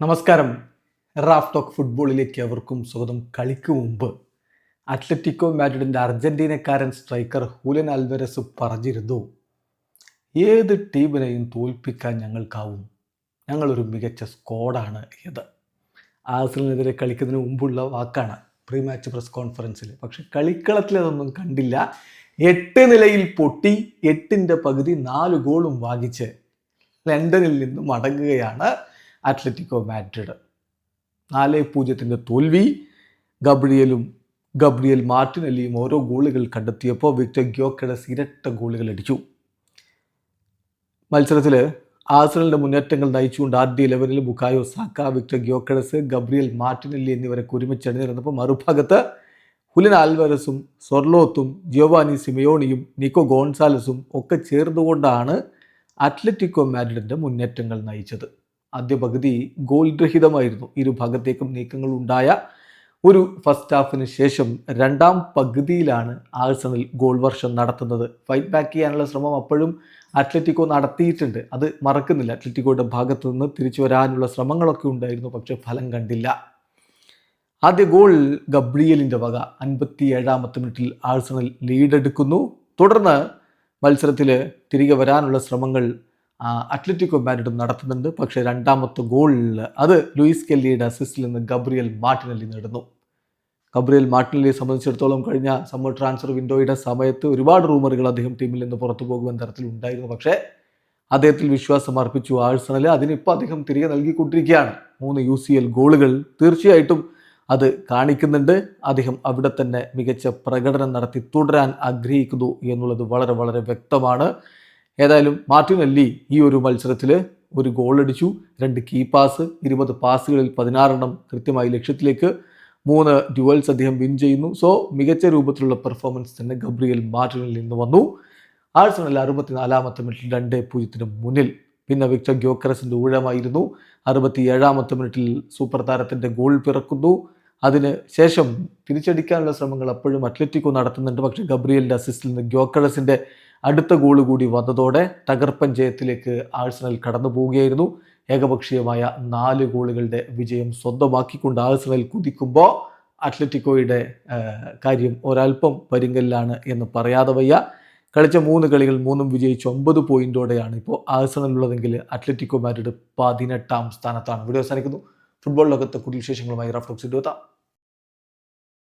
നമസ്കാരം. Raf talk ഫുട്ബോളിലേക്ക് അവർക്കും സ്വാഗതം. കളിക്ക് മുമ്പ് അത്ലറ്റിക്കോ മാഡ്രിഡിന്റെ അർജന്റീനക്കാരൻ സ്ട്രൈക്കർ ഹൂലൻ അൽവരസ് പറഞ്ഞിരുന്നു ഏത് ടീമിനെയും തോൽപ്പിക്കാൻ ഞങ്ങൾക്കാവും. ഞങ്ങളൊരു മികച്ച സ്ക്വാഡാണ് ഇത് ആസിലിനെതിരെ കളിക്കുന്നതിന് മുമ്പുള്ള വാക്കാണ് പ്രീ മാച്ച് പ്രസ് കോൺഫറൻസിൽ പക്ഷെ കളിക്കളത്തിൽ അതൊന്നും കണ്ടില്ല. എട്ട് നിലയിൽ പൊട്ടി എട്ടിന്റെ പകുതി നാല് ഗോളും വാങ്ങിച്ച് ലണ്ടനിൽ നിന്ന് മടങ്ങുകയാണ് അത്ലറ്റിക്കോ മാഡ്രിഡ്. നാല് പൂജ്യത്തിന്റെ തോൽവി. ഗബ്രിയലും ഗബ്രിയൽ മാർട്ടിനലിയും ഓരോ ഗോളുകൾ കണ്ടെത്തിയപ്പോൾ വിക്ടർ ഗ്യോക്കഡസ് ഇരട്ട ഗോളുകൾ അടിച്ചു. മത്സരത്തിൽ ആസണലിന്റെ മുന്നേറ്റങ്ങൾ നയിച്ചുകൊണ്ട് ആദ്യ ലെവലിൽ Bukayo Saka Victor Gyokeres Gabriel Martinelli എന്നിവരൊക്കെ ഒരുമിച്ച് അണിനിരന്നപ്പോൾ മറുഭാഗത്ത് ഹുലിൻ ആൽവരസും സൊർലോത്തും ജിയോവാനി സിമയോണിയും നിക്കോ ഗോൺസാലസും ഒക്കെ ചേർന്നുകൊണ്ടാണ് അത്ലറ്റിക്കോ മാഡ്രിഡിന്റെ മുന്നേറ്റങ്ങൾ നയിച്ചത്. ആദ്യ പകുതി ഗോൾ രഹിതമായിരുന്നു ഇരു ഭാഗത്തേക്കും നീക്കങ്ങൾ ഉണ്ടായ ഒരു ഫസ്റ്റ് ഹാഫിന് ശേഷം രണ്ടാം പകുതിയിലാണ് ആഴ്സണൽ ഗോൾ വർഷം നടത്തുന്നത്. ഫൈറ്റ് ബാക്ക് ചെയ്യാനുള്ള ശ്രമം അപ്പോഴും അത്ലറ്റിക്കോ നടത്തിയിട്ടുണ്ട്. അത് മറക്കുന്നില്ല. അത്ലറ്റിക്കോയുടെ ഭാഗത്തു നിന്ന് തിരിച്ചു വരാനുള്ള ശ്രമങ്ങളൊക്കെ ഉണ്ടായിരുന്നു. പക്ഷെ ഫലം കണ്ടില്ല. ആദ്യ ഗോൾ ഗബ്രിയലിന്റെ വക. അൻപത്തി ഏഴാമത്തെ മിനിറ്റിൽ ആഴ്സണൽ ലീഡെടുക്കുന്നു. തുടർന്ന് മത്സരത്തിൽ തിരികെ വരാനുള്ള ശ്രമങ്ങൾ അത്ലറ്റിക്കോ മാഡ്രിഡും നടത്തുന്നുണ്ട്. പക്ഷേ രണ്ടാമത്തെ ഗോളിൽ അത് ലൂയിസ് കെല്ലിയുടെ അസിസ്റ്റിൽ നിന്ന് ഗബ്രിയൽ മാർട്ടിനലി നേടുന്നു. ഗബ്രിയൽ മാർട്ടിനലിയെ സംബന്ധിച്ചിടത്തോളം കഴിഞ്ഞ സമ്മർ ട്രാൻസ്ഫർ വിൻഡോയുടെ സമയത്ത് ഒരുപാട് റൂമറുകൾ അദ്ദേഹം ടീമിൽ നിന്ന് പുറത്തു പോകുമെന്ന തരത്തിൽ ഉണ്ടായിരുന്നു. പക്ഷേ അദ്ദേഹത്തിൽ വിശ്വാസം അർപ്പിച്ചു ആഴ്സണൽ അതിനിപ്പോൾ അദ്ദേഹം തിരികെ നൽകിക്കൊണ്ടിരിക്കുകയാണ്. മൂന്ന് യു സി എൽ ഗോളുകൾ തീർച്ചയായിട്ടും അത് കാണിക്കുന്നുണ്ട്. അദ്ദേഹം അവിടെ തന്നെ മികച്ച പ്രകടനം നടത്തി തുടരാൻ ആഗ്രഹിക്കുന്നു എന്നുള്ളത് വളരെ വളരെ വ്യക്തമാണ്. ഏതായാലും മാർട്ടിനല്ലി ഈ ഒരു മത്സരത്തിൽ ഒരു ഗോൾ അടിച്ചു. രണ്ട് കീ പാസ് ഇരുപത് പാസുകളിൽ പതിനാറെണ്ണം കൃത്യമായി ലക്ഷ്യത്തിലേക്ക്. മൂന്ന് ഡ്യുവൽസ് അദ്ദേഹം വിൻ ചെയ്യുന്നു. സോ മികച്ച രൂപത്തിലുള്ള പെർഫോമൻസ് തന്നെ ഗബ്രിയൽ മാർട്ടിനിൽ നിന്ന് വന്നു. ആഴ്സണൽ അറുപത്തിനാലാമത്തെ മിനിറ്റിൽ രണ്ട് പൂജ്യത്തിന് മുന്നിൽ. പിന്നെ വിക്ടർ ഗ്യോക്കറസിന്റെ ഊഴമായിരുന്നു. അറുപത്തി ഏഴാമത്തെ മിനിറ്റിൽ സൂപ്പർ താരത്തിന്റെ ഗോൾ പിറക്കുന്നു. അതിന് ശേഷം തിരിച്ചടിക്കാനുള്ള ശ്രമങ്ങൾ അപ്പോഴും അത്ലറ്റിക്കോ നടത്തുന്നുണ്ട്. പക്ഷേ ഗബ്രിയലിന്റെ അസിസ്റ്റിൽ നിന്ന് ഗ്യോക്കറസിന്റെ അടുത്ത ഗോൾ കൂടി വന്നതോടെ തകർപ്പൻ ജയത്തിലേക്ക് ആഴ്സണൽ കടന്നു പോവുകയായിരുന്നു. ഏകപക്ഷീയമായ നാല് ഗോളുകളുടെ വിജയം സ്വന്തമാക്കിക്കൊണ്ട് ആഴ്സണൽ കുതിക്കുമ്പോൾ അത്ലറ്റിക്കോയുടെ കാര്യം ഒരല്പം പരിങ്കലിലാണ് എന്ന് പറയാതെ വയ്യ. കളിച്ച മൂന്ന് കളികൾ മൂന്നും വിജയിച്ച് ഒമ്പത് പോയിന്റോടെയാണ് ഇപ്പോൾ ആഴ്സണൽ ഉള്ളതെങ്കിൽ അത്ലറ്റിക്കോ മാഡ്രിഡ് പതിനെട്ടാം സ്ഥാനത്താണ്. വീഡിയോ അവസാനിക്കുന്നു. ഫുട്ബോൾ ലോകത്തെ കൂടുതൽ വിശേഷങ്ങളുമായി റഫ്ലോക്സ് എത്താം.